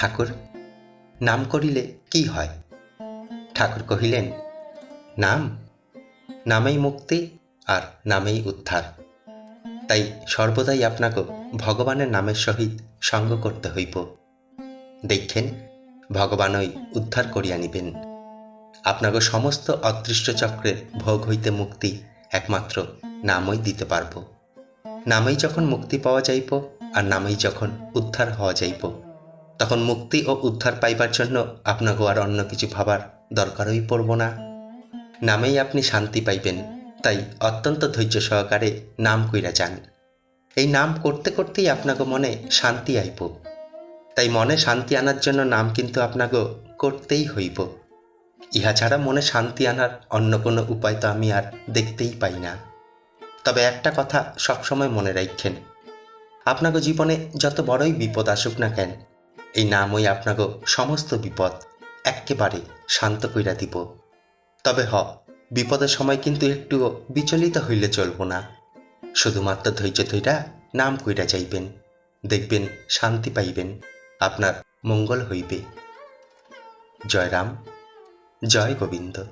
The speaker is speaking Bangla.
ঠাকুর, নাম করিলে কি হয়? ঠাকুর কহিলেন, নাম, নামেই মুক্তি আর নামেই উদ্ধার। তাই সর্বদাই আপনাকে ভগবানের নামের সহিত সঙ্গ করতে হইব। দেখেন ভগবানই উদ্ধার করিয়া নিবেন। আপনাকে সমস্ত অদৃষ্ট চক্রের ভোগ হইতে মুক্তি একমাত্র নামই দিতে পারব। নামেই যখন মুক্তি পাওয়া যাইব আর নামেই যখন উদ্ধার হওয়া যাইব তখন মুক্তি ও উদ্ধার পাইবার জন্য আপনাকে আর অন্য কিছু ভাবার দরকারই পড়ব না। নামেই আপনি শান্তি পাইবেন, তাই অত্যন্ত ধৈর্য সহকারে নাম কইরা যান। এই নাম করতে করতেই আপনাকে মনে শান্তি আইব। তাই মনে শান্তি আনার জন্য নাম কিন্তু আপনাকে করতেই হইব। ইহা ছাড়া মনে শান্তি আনার অন্য কোনো উপায় তো আমি আর দেখতেই পাই না। তবে একটা কথা সবসময় মনে রাখেন আপনাকে জীবনে যত বড়ই বিপদ আসুক না কেন এই নামই আপনাকে সমস্ত বিপদ একেবারে শান্ত কইরা দিব। তবে হ, বিপদের সময় কিন্তু একটু বিচলিত হইলে চলব না। শুধুমাত্র ধৈর্য ধৈরা নাম কইরা যাইবেন। দেখবেন শান্তি পাইবেন, আপনার মঙ্গল হইবে। জয়রাম, জয় গোবিন্দ।